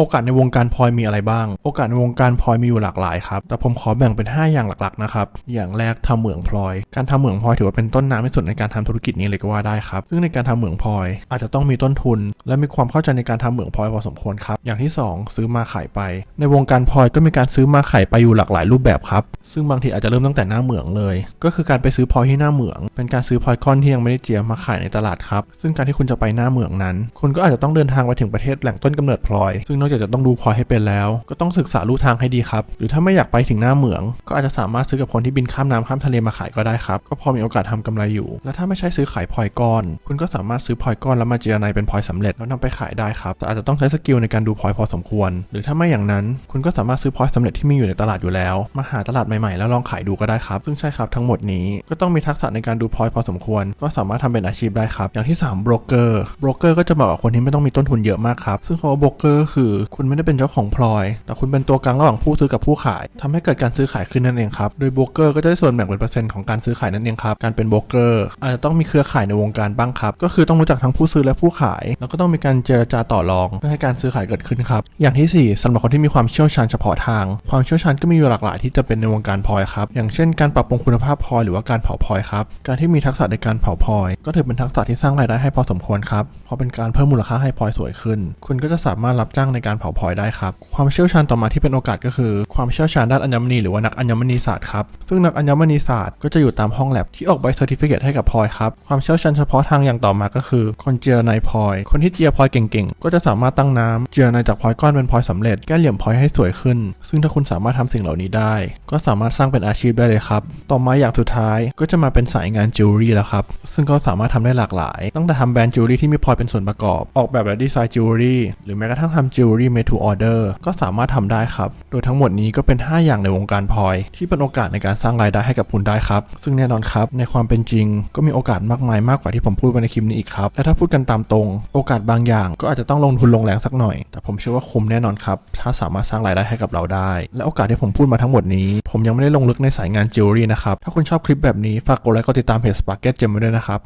โอกาสในวงการพลอยมีอะไรบ้าง โอกาสในวงการพลอยมีอยู่หลากหลายครับ แต่ผมขอแบ่งเป็น 5 อย่างหลักๆนะครับ อย่างแรกทำเหมืองพลอย การทำเหมืองพลอยถือว่าเป็นต้นน้ำที่สุดในการทำธุรกิจนี้เลยก็ว่าได้ครับ ซึ่งในการทำเหมืองพลอย อาจจะต้องมีต้นทุน และมีความเข้าใจในการทำเหมืองพลอยพอสมควรครับ อย่างที่ 2 ซื้อมาขายไป ในวงการพลอยก็มีการซื้อมาขายไปอยู่หลากหลายรูปแบบครับ ซึ่งบางทีอาจจะเริ่มตั้งแต่หน้าเหมืองเลย ก็คือการไปซื้อพลอยที่หน้าเหมือง เป็นการซื้อพลอยก้อนที่ยังไม่ได้เจียมมาขายในตลาดครับ ซึ่งการที่คุณจะไปหน้าเหมืองนั้น คุณก็อาจจะต้องเดินทางไปถึงประเทศแหล่งต้นกำเนิดพลอยซึ่งนอกจากจะต้องดูพลอยให้เป็นแล้ว ก็ต้องศึกษาลู่ทางให้ดีครับ หรือถ้าไม่อยากไปถึงหน้าเหมือง ก็อาจจะสามารถซื้อกับคนที่บินข้ามน้ำข้ามทะเลมาขายก็ได้ครับ ก็พอมีโอกาสทำกำไรอยู่ และถ้าไม่ใช่ซื้อขายพลอยก้อน คุณก็สามารถซื้อพลอยก้อนแล้วมาเจียในเป็นพลอยสำเร็จแล้วนำไปขายได้ครับแต่อาจจะต้องใช้สกิลในการดูพลอยพอสมควร หรือถ้าไม่อย่างนั้น คุณก็สามารถซื้อพลอยสำเร็จที่มีอยู่ในตลาดอยู่แล้ว มาหาตลาดใหม่ๆ แล้วลองขายดูก็ได้ครับ ซึ่งใช่ครับทั้งหมดนี้ก็ต้องมีทักษะในการดูพลอยพอสมควร ก็สามารถทำเป็นอาชีพได้ครับ อย่างที่3 broker broker ก็จะเหมาะกับคนที่ไม่ต้องมีต้นทุนเยอะมากครับซึ่งคำว่า broker ก็คือคุณไม่ได้เป็นเจ้าของพลอย แต่คุณเป็นตัวกลางระหว่างผู้ซื้อกับผู้ขายทำให้เกิดการซื้อขายขึ้นนั่นเองครับ โดย broker ก็จะได้ส่วนแบ่งเป็นเปอร์เซ็นต์ของการซื้อขายนั่นเองครับ การเป็น broker อร์อาจจะต้องมีเครือข่ายในวงการบ้างครับ ก็คือต้องรู้จักทั้งผู้ซื้อและผู้ขาย แล้วก็ต้องมีการเจรจาต่อรอง เพื่อให้การซื้อขายเกิดขึ้นครับ อย่างที่สี่สำหรับคนที่มีความเชี่ยวชาญเฉพาะทาง ความเชี่ยวชาญก็มีอยู่หลากหลายที่จะเป็นในวงการพลอยครับ อย่างเช่น การปรับปรุงคุณภาพพลอยหรือว่าการเผาพลอยครับ การที่มีทักษะในการเผาพลอย ก็ถือเป็นทักษะที่สร้างรายได้ให้พอสมควรครับ เพราะเป็นการเพิ่มมูลค่าให้พลอยสวยขึ้น คุณก็จะสามารถรับจ้างในการเผาพลอยได้ครับ ความเชี่ยวชาญต่อมาที่เป็นโอกาสก็คือ ความเชี่ยวชาญด้านอัญมณีหรือว่านักอัญมณีศาสตร์ครับ ซึ่งนักอัญมณีศาสตร์ก็จะอยู่ตามห้องแลบที่ออกใบเซอร์ติฟิเคตให้กับพลอยครับ ความเชี่ยวชาญเฉพาะทางอย่างต่อมาก็คือ คนเจียในพลอย คนที่เจียพลอยเก่งๆ ก็จะสามารถตั้งน้ำเจียในจากพลอยก้อนเป็นพลอยสำเร็จ แก้เหลี่ยมพลอยให้สวยขึ้น ซึ่งถ้าคุณสามารถทำสิ่งเหล่านี้ได้ ก็สามารถสร้างเป็นอาชีพได้เลยครับ ต่อมาอย่างสุดท้ายก็จะมาเป็นสายงานจิวเวลรี่แล้วครับ ซึ่งก็สามารถทำได้หลากหลาย ตั้งแต่ทำแบรนด์จิวเวลรี่ที่มีพลอยเป็นส่วนประกอบ ออกแบบและดีไซน์จิวเวลรี่ หรือแม้กระทั่งทำจิวเวลรี่ made to order ก็สามารถทำได้ครับ โดยทั้งหมดนี้ก็เป็น 5 อย่างในวงการพลอย ที่เป็นโอกาสในการสร้างรายได้ให้กับคุณได้ครับ ซึ่งแน่นอนครับ ในความเป็นจริง ก็มีโอกาสมากมายมากกว่าที่ผมพูดไปในคลิปนี้อีกครับ และถ้าพูดกันตามตรง โอกาสบางอย่าง ก็อาจจะต้องลงทุนลงแรงสักหน่อย แต่ผมเชื่อว่าคุ้มแน่นอนครับ ถ้าสามารถสร้างรายได้ให้กับเราได้ และโอกาสที่ผมพูดมาทั้งหมดนี้ ผมยังไม่ได้ลงลึกในสายงานจิวเวลรี่นะครับ ถ้าคุณชอบคลิปแบบนี้ ฝากกดไลค์ กดติดตามเพจ Sparket Gem ไว้ด้วยนะครับ